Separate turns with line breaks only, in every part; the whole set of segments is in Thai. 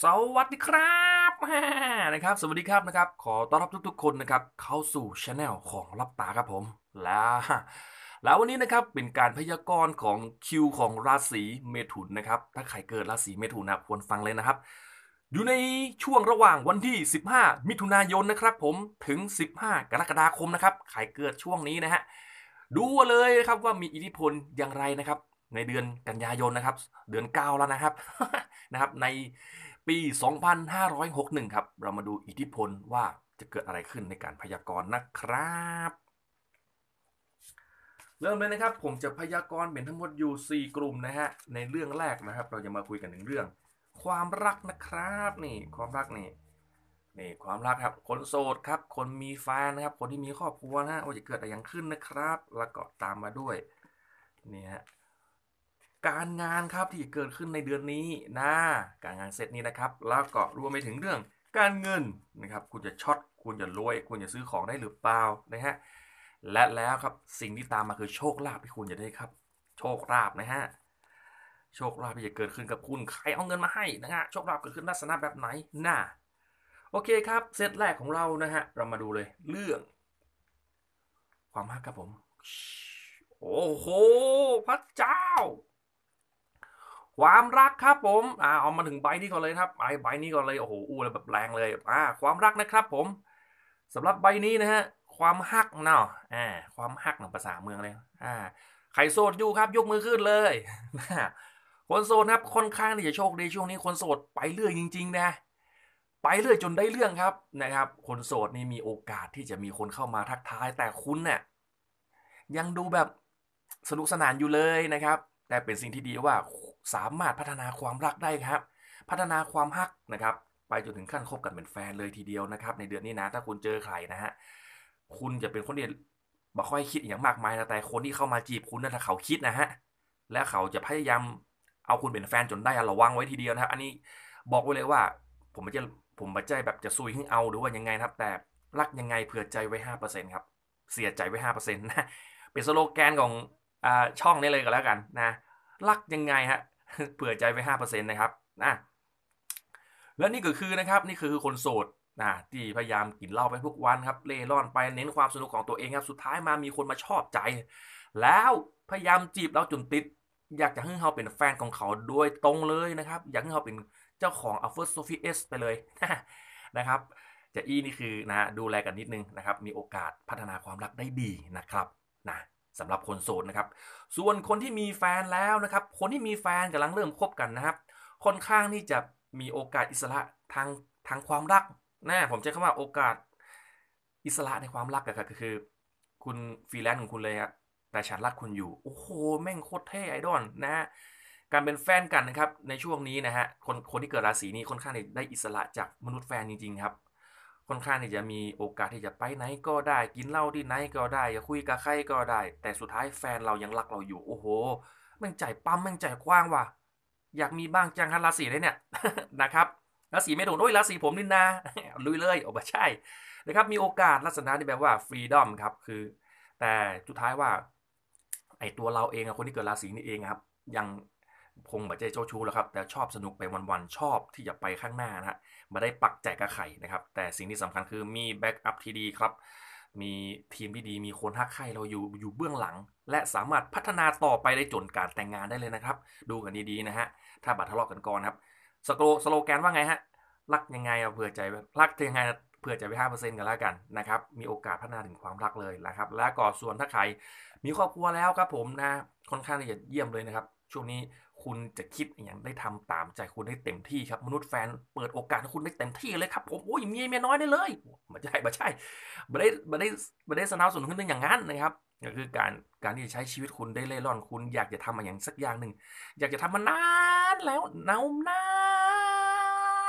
สวัสดีครับนะครับ สวัสดีครับนะครับ ขอต้อนรับทุกๆคนนะครับ เข้าสู่ช anel ของรับตาครับผม แล้วแล้ววันนี้นะครับเป็นการพยากรณ์ของคิวของราศีเมถุนนะครับ ถ้าใครเกิดราศีเมถุนนะควรฟังเลยนะครับ อยู่ในช่วงระหว่างวันที่ 15 มิถุนายนนะครับผมถึง 15 กรกฎาคมนะครับใครเกิดช่วงนี้นะฮะดูเลยนะครับว่ามีอิทธิพลอย่างไรนะครับ ในเดือนกันยายนนะครับ เดือน 9 แล้วนะครับนะครับ ใน ปี 2561 ครับ เรามาดูอิทธิพลว่าจะเกิดอะไรขึ้นในการพยากรณ์นะครับ เริ่มเลยนะครับ ผมจะพยากรณ์เป็นทั้งหมดอยู่ 4 กลุ่มนะฮะ ในเรื่องแรกนะครับ เราจะมาคุยกันถึงเรื่อง ความรักนะครับนี่ความรักนี่นี่ความรักครับ คนโสดครับ คนมีแฟนนะครับ คนที่มีครอบครัวนะฮะว่าจะเกิดอะไรอย่างขึ้นนะครับ แล้วก็ตามมาด้วยนี่ฮะ การงานครับที่เกิดขึ้นในเดือนนี้นะการงานเซตนี้นะครับ แล้วก็รวมไปถึงเรื่องการเงินนะครับคุณจะช็อตคุณจะรวย คุณจะซื้อของได้หรือเปล่านะฮะและแล้วครับสิ่งที่ตามมาคือโชคลาภที่คุณจะได้ครับ โชคลาภนะฮะโชคลาภที่จะเกิดขึ้นกับคุณใครเอาเงินมาให้นะฮะโชคลาภเกิดขึ้นลักษณะแบบไหนน่าโอเคครับเซตแรกของเรานะฮะเรามาดูเลยเรื่อง ความรักครับผม โอ้โหพระเจ้า ความรักครับผมอ่าเอามาถึงใบนี้ก่อนเลยครับใบใบนี้ก่อนเลยโอ้โหอู้แบบแรงเลยอ่าความรักนะครับผมสำหรับใบนี้นะฮะความฮักเนาะอ่าความฮักเนาะภาษาเมืองเลยอ่าใครโสดอยู่ครับยกมือขึ้นเลยคนโสดครับค่อนข้างที่จะโชคดีช่วงนี้คนโสดไปเรื่อยจริง ๆ นะ ไปเรื่อยจนได้เรื่องครับนะครับ คนโสดนี่มีโอกาสที่จะมีคนเข้ามาทักทายแต่คุณเนี่ยยังดูแบบสนุกสนานอยู่เลยนะครับ แต่เป็นสิ่งที่ดีว่า สามารถพัฒนาความรักได้ครับ พัฒนาความฮักนะครับ ไปจนถึงขั้นคบกันเป็นแฟนเลยทีเดียวนะครับ ในเดือนนี้นะ ถ้าคุณเจอใครนะฮะคุณจะเป็นคนที่บ่ค่อยคิดอย่างมากมายนะแต่คนที่เข้ามาจีบคุณนะถ้าเขาคิดนะฮะและเขาจะพยายามเอาคุณเป็นแฟนจนได้ระวังไว้ทีเดียวนะครับ อันนี้บอกไว้เลยว่า ผมไม่จะผมไม่ใจแบบจะซุยให้เอาหรือว่ายังไงครับ แต่รักยังไงเผื่อใจไว้ห้าเปอร์เซ็นครับเสียใจไว้ห้าเปอร์เซ็นต์นะเป็นสโลแกนของอช่องนี้เลยก็แล้วกันนะรักยังไงฮะ เผื่อใจไว้ห้าเปอร์เซ็นต์นะครับนะและนี่ก็คือนะครับนี่คือคนโสดนะที่พยายามกินเหล้าไปทุกวันครับเล่ร่อนไปเน้นความสนุกของตัวเองครับสุดท้ายมามีคนมาชอบใจ แล้วพยายามจีบเราจนติด อยากจะให้เราเป็นแฟนของเขาโดยตรงเลยนะครับ อยากให้เราเป็นเจ้าของ a f ฟ r Sophie S ไปเลยนะครับจะอีนี่คือนะดูแลกันนิดนึงนะครับ มีโอกาสพัฒนาความรักได้ดีนะครับนะ สำหรับคนโสดนะครับ ส่วนคนที่มีแฟนแล้วนะครับ คนที่มีแฟนกำลังเริ่มคบกันนะครับ ค่อนข้างที่จะมีโอกาสอิสระทางทางความรักนะผมใช้คำว่าโอกาสอิสระในความรักอะครับก็คือ คุณฟรีแลนซ์ของคุณเลยครับแต่ฉันรักคุณอยู่ โอ้โห แม่งโคตรเท่ไอดอลนะฮะการเป็นแฟนกันนะครับในช่วงนี้นะฮะคนคนที่เกิดราศีนี้ค่อนข้างได้อิสระจากมนุษย์แฟนจริงๆครับ ค่อนข้างที่จะมีโอกาสที่จะไปไหนก็ได้กินเหล้าที่ไหนก็ได้จะคุยกับใครก็ได้ แต่สุดท้ายแฟนเรายังรักเราอยู่ โอ้โหแม่งใจปั๊มแม่งใจกว้างว่ะ อยากมีบ้างจังฮะราศีเลยเนี่ยนะครับราศีเมถุนโอ้ยราศีผมนี่นาลุยเลยโอ้ไม่ใช่นะครับมีโอกาสลักษณะที่แบบว่าฟรีดอมครับคือ แต่สุดท้ายว่าไอตัวเราเองคนที่เกิดราศีนี้เองครับยัง คงแบบใจเจ้าชู้แล้วครับ แต่ชอบสนุกไปวันๆชอบที่จะไปข้างหน้านะฮะมาได้ปักใจกับไข่นะครับ แต่สิ่งที่สำคัญคือมีแบ็กอัพที่ดีครับ มีทีมที่ดีมีคนฮักใครเราอยู่อยู่เบื้องหลัง และสามารถพัฒนาต่อไปได้จนการแต่งงานได้เลยนะครับ ดูกันดีๆนะฮะถ้าบัตรทะเลาะกันก่อนครับสโลสโลแกนว่าไงฮะรักยังไงเอาเผื่อใจรักยังไงเผื่อใจไปห้าเปอร์เซ็นต์กันแล้วกันนะครับมีโอกาสพัฒนาถึงความรักเลยนะครับ และก่อส่วนถ้าใครมีครอบครัวแล้วครับผมนะค่อนข้างที่จะเยี่ยมเลยนะครับ ช่วงนี้คุณจะคิดอย่างได้ทำตามใจคุณได้เต็มที่ครับ มนุษย์แฟนเปิดโอกาสให้คุณได้เต็มที่เลยครับผมโอ้ยมียเมียน้อยได้เลยไม่ใช่ไม่ใช่ไม่ได้ไม่ได้ไม่ได้สนับสนุนขึ้นอย่างนั้นนะครับก็คือการการที่จะใช้ชีวิตคุณได้เล่ร่อนคุณ อยากจะทำอะไรอย่างสักอย่างหนึ่งอยากจะทำมานานแล้วนานา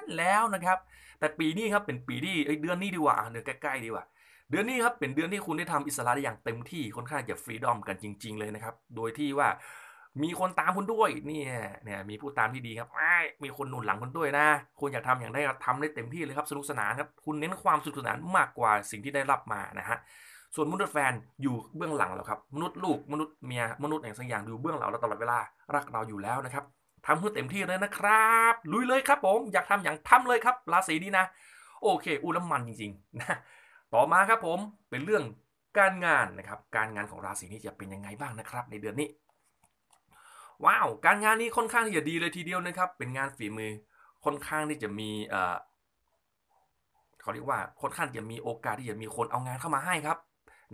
นแล้วนะครับ แต่ปีนี้ครับเป็นปีที่เดือนนี้ดีกว่าเดือนใกล้ๆดีกว่า เดือนนี้ครับเป็นเดือนที่คุณได้ทำอิสระได้อย่างเต็มที่ค่อนข้างจะฟรีดอมกันจริง ๆ เลยนะครับ โดยที่ว่า มีคนตามคุณด้วยนี่เนี่ยมีผู้ตามที่ดีครับมีคนหนุนหลังคุณด้วยนะ คุณอยากทำอย่างได้ทำได้เต็มที่เลยครับสนุกสนานครับคุณเน้นความสนุกสนานมากกว่าสิ่งที่ได้รับมานะฮะส่วนมนุษย์แฟนอยู่เบื้องหลังเราครับมนุษย์ลูกมนุษย์เมียมนุษย์อย่างสักอย่างดูเบื้องหลังเราตลอดเวลารักเราอยู่แล้วนะครับทำให้เต็มที่เลยนะครับ ลุยเลยครับผมอยากทำอย่างทำเลยครับ ราศีนี้นะ โอเคอู้น้ำมันจริงๆนะต่อมาครับผมเป็นเรื่องการงานนะครับการงานของราศีนี้จะเป็นยังไงบ้างนะครับ ในเดือนนี้ ว้าว การงานนี้ค่อนข้างที่จะดีเลยทีเดียวนะครับ เป็นงานฝีมือ ค่อนข้างที่จะมีเอ่อเขาเรียกว่าค่อนข้างจะมีโอกาสที่จะมีคนเอางานเข้ามาให้ครับ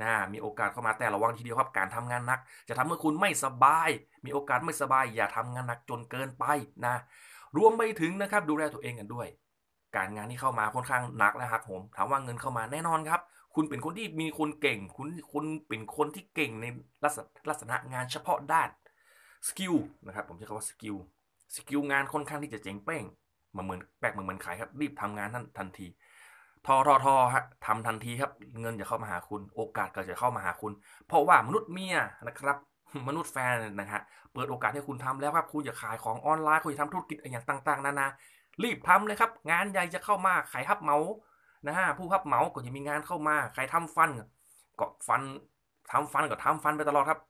นะมีโอกาสเข้ามาแต่ระวังทีเดียวครับ การทำงานหนัก จะทำให้คุณไม่สบาย มีโอกาสไม่สบาย อย่าทำงานหนักจนเกินไปนะ รวมไปถึงนะครับ ดูแลตัวเองกันด้วย การงานที่เข้ามาค่อนข้างหนักนะครับผมถามว่าเงินเข้ามาแน่นอนครับ คุณเป็นคนที่มีคนเก่ง คุณคุณเป็นคนที่เก่งในลักษณะงานเฉพาะด้าน สกิลนะครับผมใช้คำว่าสกิลสกิลงานค่อนข้างที่จะเจ๋งเป้งมาเหมือนแปลกเหมือนเหมือนขายครับ รีบทำงานทันทันทีทอทอทอฮะทำทันทีครับ เงินจะเข้ามาหาคุณ โอกาสก็จะเข้ามาหาคุณ เพราะว่ามนุษย์เมียนะครับมนุษย์แฟนนะฮะเปิดโอกาสให้คุณทำแล้วครับคุณจะขายของออนไลน์คุณจะทำธุรกิจอย่างต่าง ๆ นานารีบทำเลยครับ งานใหญ่จะเข้ามาขายฮับเมาส์นะฮะผู้ฮับเมาส์ก็จะมีงานเข้ามา ใครทำฟันก็ฟัน ทำฟันก็ทำฟันไปตลอดครับ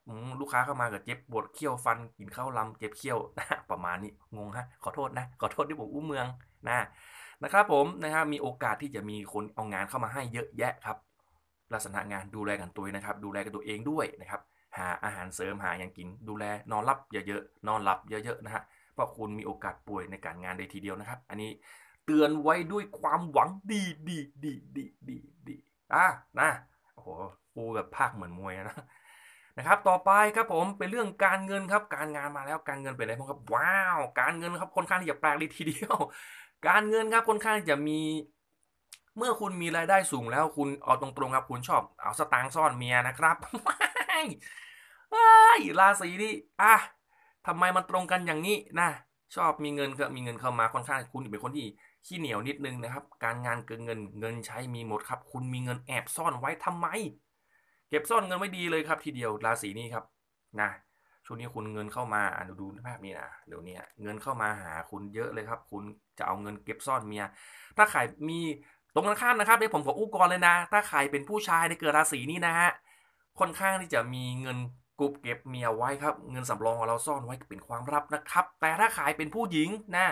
ลูกค้าเข้ามาก็เจ็บปวดเคี้ยวฟันกินข้าวลำเจ็บเคี้ยวนะประมาณนี้งงฮะขอโทษนะขอโทษที่ผมอู้เมืองนะนะครับผมนะครับมีโอกาสที่จะมีคนเอางานเข้ามาให้เยอะแยะครับ ลักษณะงานดูแลกันตัวนะครับ ดูแลกันตัวเองด้วยนะครับ หาอาหารเสริมหาอย่างกิน ดูแลนอนหลับเยอะๆนอนหลับเยอะๆนะฮะเพราะคุณมีโอกาสป่วยในการงานได้ทีเดียวนะครับ อันนี้เตือนไว้ด้วยความหวังดีดีดีดีดีดีอะนะ อูแบบภาคเหมือนมวยนะนะครับ ต่อไปครับผมเป็นเรื่องการเงินครับ การงานมาแล้วการเงินเป็นอะไรบ้างครับ ว้าว การเงินครับค่อนข้างที่จะแปลกเลยทีเดียว การเงินครับค่อนข้างจะมี เมื่อคุณมีรายได้สูงแล้วคุณเอาตรงๆครับคุณชอบเอาสตางค์ซ่อนเมียนะครับราศีนี้อะทำไมมันตรงกันอย่างนี้นะชอบมีเงินก็มีเงินเข้ามาค่อนข้างคุณเป็นคนที่ขี้เหนียวนิดนึงนะครับ การงานเกินเงินเงินใช้มีหมดครับ คุณมีเงินแอบซ่อนไว้ทำไม ก็บซ่อนเงินไว้ดีเลยครับ ทีเดียวราศีนี้ครับนะช่วงนี้คุณเงินเข้ามาอ่าดูภาพนี้นะเดี๋ยวนี้เงินเข้ามาหาคุณเยอะเลยครับ คุณจะเอาเงินเก็บซ่อนเมีย ถ้าใครมีตรงกันข้ามนะครับเดี๋ยวผมขออู้ก่อนเลยนะ ถ้าใครเป็นผู้ชายในเกิดราศีนี้นะฮะค่อนข้างที่จะมีเงินกุบเก็บเมียไว้ครับ เงินสำรองของเราซ่อนไว้เป็นความลับนะครับ แต่ถ้าขายเป็นผู้หญิงนะ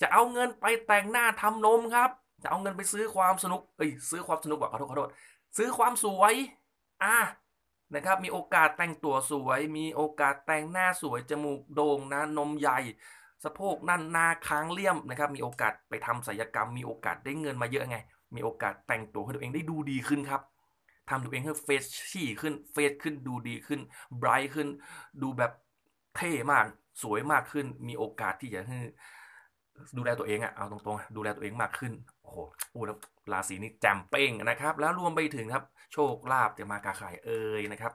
จะเอาเงินไปแต่งหน้าทำนมครับ จะเอาเงินไปซื้อความสนุกเอ้ยซื้อความสนุกแบบขอโทษขอโทษซื้อความสวย อะนะครับมีโอกาสแต่งตัวสวย มีโอกาสแต่งหน้าสวยจมูกโด่งนะนมใหญ่ สะโพกนั่นนาค้างเลี่ยมนะครับมีโอกาสไปทำศัลยกรรม มีโอกาสได้เงินมาเยอะไง มีโอกาสแต่งตัวให้ตัวเองได้ดูดีขึ้นครับทำตัวเองให้เฟสชี่ขึ้นเฟสขึ้นดูดีขึ้นไบรท์ขึ้น ดูแบบเท่มากสวยมากขึ้น มีโอกาสที่จะให้ ดูแลตัวเองอะเอาตรงๆ ดูแลตัวเองมากขึ้น โอ้โหอู้แล้วราศีนี้แจ่มเป้งนะครับ แล้วรวมไปถึงครับ โชคลาภจะมากาขายเอ่ยนะครับ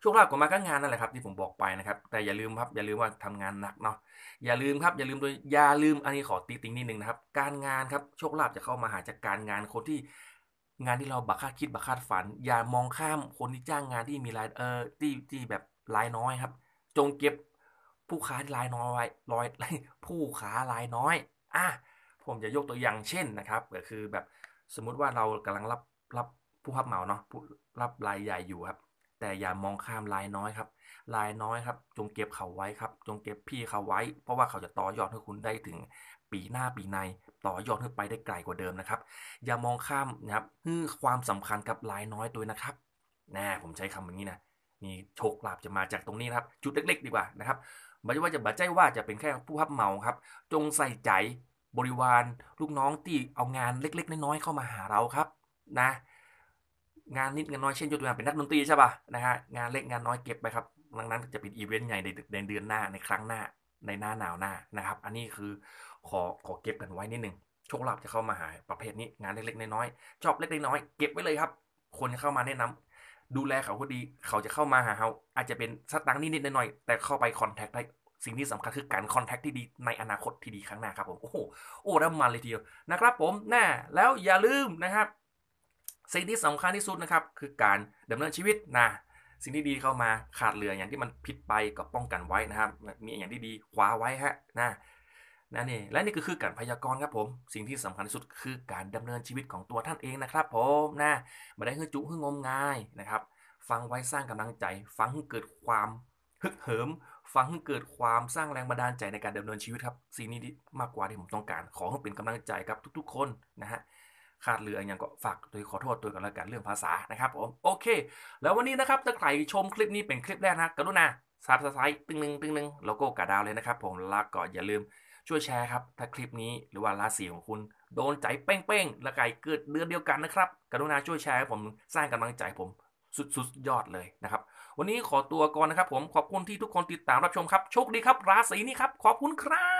โชคลาภก็มาก็งานนั่นแหละครับที่ผมบอกไปนะครับ แต่อย่าลืมครับอย่าลืมว่าทำงานหนักเนาะ อย่าลืมครับอย่าลืมโดยอย่าลืมอันนี้ขอตีติงนิดนึงนะครับ การงานครับโชคลาภจะเข้ามาหาจากการงานคนที่งานที่เราบักคาดคิดบักคาดฝัน อย่ามองข้ามคนที่จ้างงานที่มีรายเออที่ที่แบบรายน้อยครับ จงเก็บ ผู้ค้ารายน้อยไว้อยผู้ค้ารายน้อยอะผมจะยกตัวอย่างเช่นนะครับ ก็คือแบบสมมุติว่าเรากำลังรับรับผู้รับเหมาเนาะรับรายใหญ่อยู่ครับ แต่อย่ามองข้ามรายน้อยครับรายน้อยครับ จงเก็บเขาไว้ครับ จงเก็บพี่เขาไว้ เพราะว่าเขาจะต่อยอดให้คุณได้ถึงปีหน้าปีในต่อยอดขึ้นไปได้ไกลกว่าเดิมนะครับ อย่ามองข้ามนะครับฮือความสำคัญกับรายน้อยตัวนะครับนะผมใช้คำแบบนี้นะ นี่โชคลาภจะมาจากตรงนี้นะครับ จุดเล็กๆ ดีกว่านะครับไม่ใช่ว่าจะบัดใจว่าจะเป็นแค่ผู้รับเมาครับ จงใส่ใจบริวารลูกน้องที่เอางานเล็ก ๆ น้อยๆเข้ามาหาเราครับนะ งานนิดงานน้อยเช่นยกตัวอย่างเป็นนักดนตรีใช่ป่ะนะฮะงานเล็กงานน้อยเก็บไปครับดังนั้นจะเป็นอีเวนต์ใหญ่ในเดือนหน้าในครั้งหน้าในหน้าหนาวหน้านะครับ อันนี้คือขอขอเก็บกันไว้นิดนึงโชคลาภจะเข้ามาหาประเภทนี้งานเล็กๆน้อยๆชอบเล็กๆน้อยๆเก็บไว้เลยครับ คนเข้ามาแนะนำ ดูแลเขาก็ดี เขาจะเข้ามาหาเราอาจจะเป็นสตังค์นิดๆหน่อยๆแต่เข้าไปคอนแทคได้สิ่งที่สำคัญคือการคอนแทคที่ดีในอนาคตที่ดีข้างหน้าครับผมโอ้โหโอ้รับมันเลยทีเดียวนะครับผมแน่แล้วอย่าลืมนะครับ สิ่งที่สำคัญที่สุดนะครับ คือการดำเนินชีวิตนะสิ่งที่ดีเข้ามาขาดเหลืออย่างที่มันผิดไปก็ป้องกันไว้นะครับ มีอย่างที่ดีคว้าไว้ฮะนะ นั่นนี่และนี่ก็คือการพยากรณ์ครับผม สิ่งที่สำคัญที่สุดคือการดำเนินชีวิตของตัวท่านเองนะครับ ผมนะไม่ได้ฮือจุฮืองมงายนะครับ ฟังไว้สร้างกำลังใจ ฟังให้เกิดความฮึกเหิม ฟังให้เกิดความสร้างแรงบันดาลใจในการดำเนินชีวิตครับสิ่งนี้มากกว่าที่ผมต้องการ ขอให้เป็นกำลังใจกับทุก ๆ คนนะฮะขาดเหลืออย่างก็ฝากโดยขอโทษตัวกันแล้วกันเรื่องภาษานะครับผมโอเค แล้ววันนี้นะครับถ้าใครชมคลิปนี้เป็นคลิปแรกนะกรุณาซับสไครต์ตึงหนึ่งตึงหนึ่งโลโก้กระดาวเลยนะครับผมแล้วก็อย่าลืม ช่วยแชร์ครับ ถ้าคลิปนี้หรือว่าราศีของคุณโดนใจเป้งๆ และไก่เกิดเดือนเดียวกันนะครับ กรุณาช่วยแชร์ให้ผมสร้างกำลังใจผมสุดๆยอดเลยนะครับ วันนี้ขอตัวก่อนนะครับผมขอบคุณที่ทุกคนติดตามรับชมครับ โชคดีครับ ราศีนี้ครับ ขอบคุณครับ